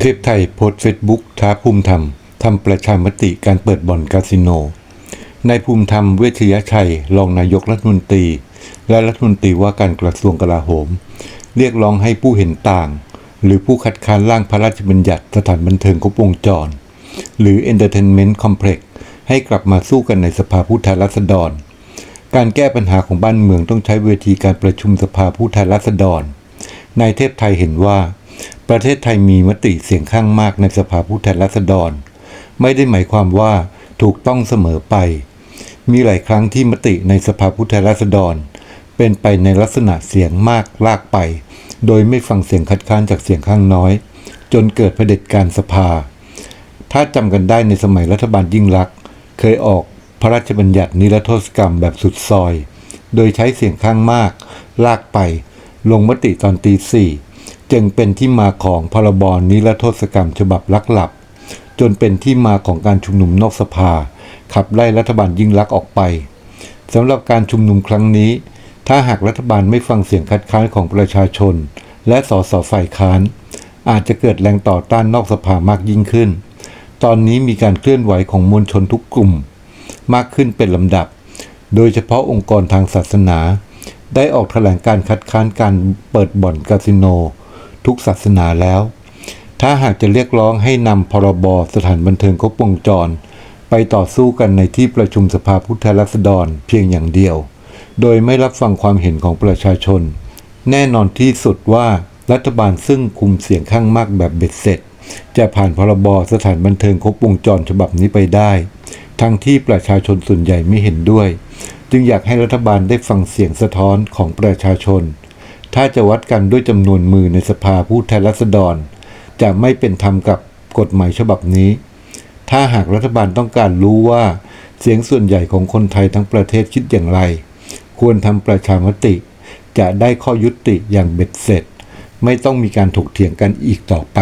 คลิปไทยโพสเฟซบุ๊กท้าภูมิธรรมทำประชามติการเปิดบ่อนคาสิโนนายภูมิธรรมเวชยชัย รองนายกรัฐมนตรี และรัฐมนตรีว่าการกระทรวงกลาโหม เรียกร้องให้ผู้เห็นต่าง หรือผู้คัดค้านร่างพระราชบัญญัติสถานบันเทิงครบวงจร หรือ Entertainment Complex ให้กลับมาสู้กันในสภาผู้แทนราษฎร การแก้ปัญหาของบ้านเมืองต้องใช้เวทีการประชุมสภาผู้แทนราษฎรนายเทพไทยเห็นว่า ประเทศไทยมีมติเสียงข้างมากในสภาผู้แทนราษฎร ไม่ได้หมายความว่าถูกต้องเสมอไป มีหลายครั้งที่มติในสภาผู้แทนราษฎร เป็นไปในลักษณะเสียงมากลากไป โดยไม่ฟังเสียงคัดค้านจากเสียงข้างน้อย จนเกิดเผด็จการสภา ถ้าจำกันได้ในสมัยรัฐบาลยิ่งลักษณ์เคยออกพระราชบัญญัตินิรโทษกรรมแบบสุดซอย โดยใช้เสียงข้างมาก ลากไป ลงมติตอนตีสี่ จึงเป็นที่มาของพรบนิรโทษกรรมฉบับลักหลับ จนเป็นที่มาของการชุมนุมนอกสภา ขับไล่รัฐบาลยิ่งลักษณ์ออกไปสำหรับการชุมนุมครั้งนี้ ถ้าหากรัฐบาลไม่ฟังเสียงคัดค้านของประชาชน และสสฝ่ายค้าน อาจจะเกิดแรงต่อต้านนอกสภามากยิ่งขึ้น ตอนนี้มีการเคลื่อนไหวของมวลชนทุกกลุ่ม มากขึ้นเป็นลำดับ โดยเฉพาะองค์กรทางศาสนา ได้ออกแถลงการคัดค้านการเปิดบ่อนคาสิโน ทุกศาสนาแล้ว ถ้าหากจะเรียกร้องให้นำพรบสถานบันเทิงครบวงจร ไปต่อสู้กันในที่ประชุมสภาผู้แทนราษฎรเพียงอย่างเดียว โดยไม่รับฟังความเห็นของประชาชน แน่นอนที่สุดว่ารัฐบาลซึ่งคุมเสียงข้างมากแบบเบ็ดเสร็จ จะผ่านพรบสถานบันเทิงครบวงจรฉบับนี้ไปได้ ทั้งที่ประชาชนส่วนใหญ่ไม่เห็นด้วย จึงอยากให้รัฐบาลได้ฟังเสียงสะท้อนของประชาชน ถ้าจะวัดกันด้วยจำนวนมือในสภาผู้แทนราษฎร จะไม่เป็นธรรมกับกฎหมายฉบับนี้ ถ้าหากรัฐบาลต้องการรู้ว่าเสียงส่วนใหญ่ของคนไทยทั้งประเทศคิดอย่างไร ควรทำประชามติ จะได้ข้อยุติอย่างเบ็ดเสร็จ ไม่ต้องมีการถกเถียงกันอีกต่อไป